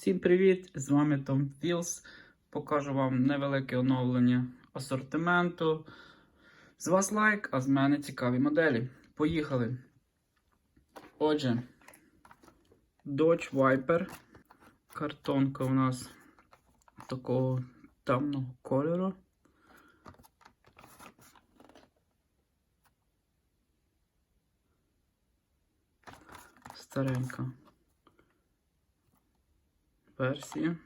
Всім привіт! З вами Том Філс. Покажу вам невелике оновлення асортименту. З вас лайк, а з мене цікаві моделі. Поїхали. Отже, Dodge Viper. Картонка у нас такого темного кольору. Старенька версія.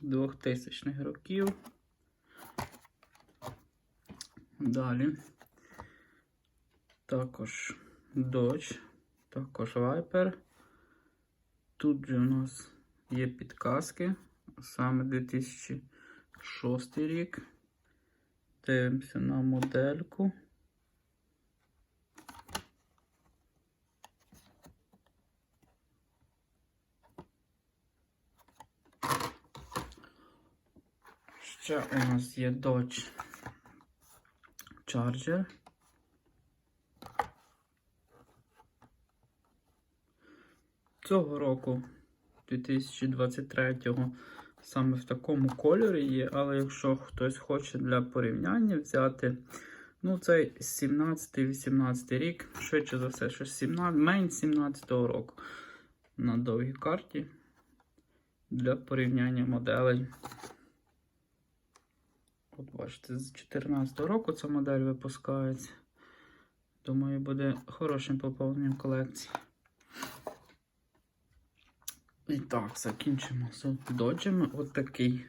Двохтисячних років. Далі. Також Dodge, також Viper. Тут же у нас є підказки, саме 2006 рік. Дивимося на модельку. Ще у нас є Dodge Charger. Цього року, 2023-го, саме в такому кольорі є, але якщо хтось хоче для порівняння взяти, ну цей 17-18 рік, швидше за все, що 17, мень 17-го року на довгій карті для порівняння моделей. От бачите, з 14 року ця модель випускається. Думаю, буде хорошим поповненням колекції. І так, закінчимо з доджами. От такий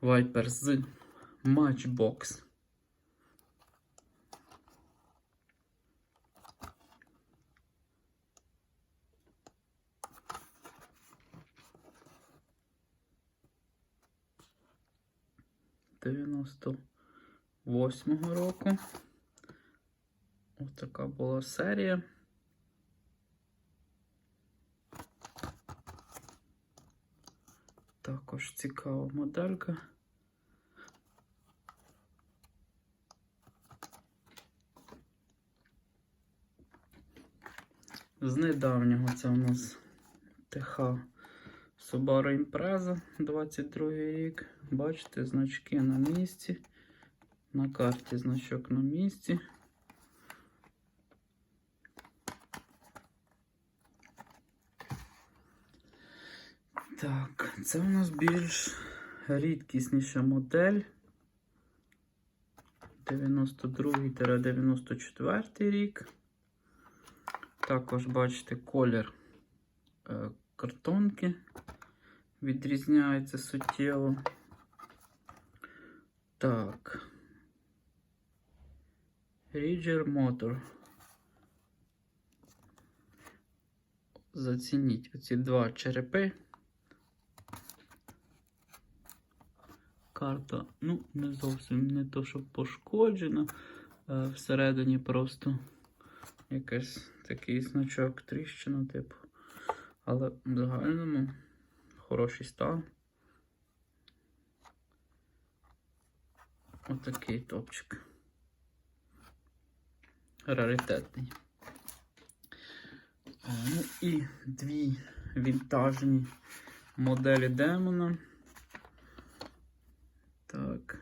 вайпер з Matchbox. Дев'яносто восьмого року. Ось така була серія. Також цікава моделька. З недавнього це у нас ТХ Subaru Impreza 22 рік. Бачите, значки на місці. На карті значок на місці. Так, це у нас більш рідкісніша модель. 92-94 рік. Також бачите колір е, картонки. Відрізняється суттєво. Так. Ridger Motor. Зацініть оці два черепи. Карта, ну, не зовсім не то, що пошкоджена. Е, всередині просто якийсь такий значок тріщина, типу. Але в загальному хороший стан. Отакий топчик. Раритетний. Е, Ну і дві вінтажні моделі демона. Так.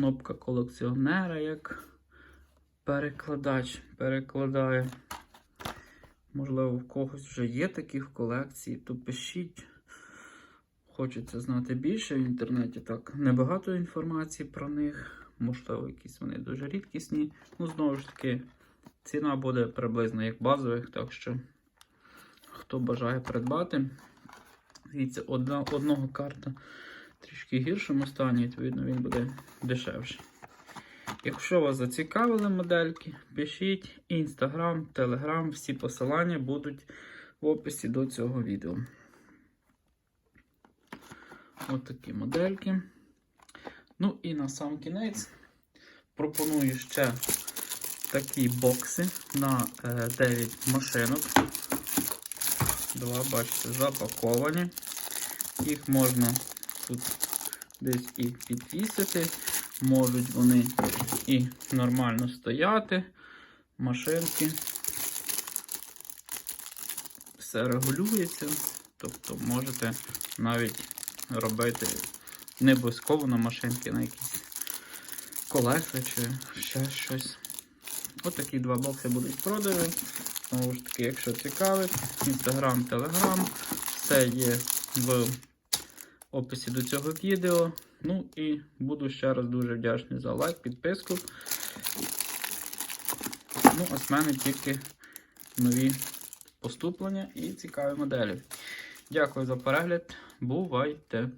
Кнопка колекціонера як перекладач перекладає. Можливо, в когось вже є такі в колекції, то пишіть. Хочеться знати більше в інтернеті. Так, небагато інформації про них. Можливо, якісь вони дуже рідкісні. Ну, знову ж таки, ціна буде приблизно як базових, так що хто бажає придбати. Дивіться, одна, одного карта трішки гіршому стані, відповідно, він буде дешевший. Якщо вас зацікавили модельки, пишіть інстаграм, телеграм, всі посилання будуть в описі до цього відео. Ось такі модельки. Ну і на сам кінець пропоную ще такі бокси на 9 машинок. Два, бачите, запаковані. Їх можна тут десь і підвісити. Можуть вони і нормально стояти. Машинки. Все регулюється. Тобто можете навіть робити не обов'язково на машинки, на якісь колеса чи ще щось. Отакі два бокси будуть продажі. Знову ж таки, якщо цікавить, інстаграм, телеграм, все є в описі до цього відео. Ну і буду ще раз дуже вдячний за лайк, підписку. Ну, а з мене тільки нові поступлення і цікаві моделі. Дякую за перегляд. Бувайте!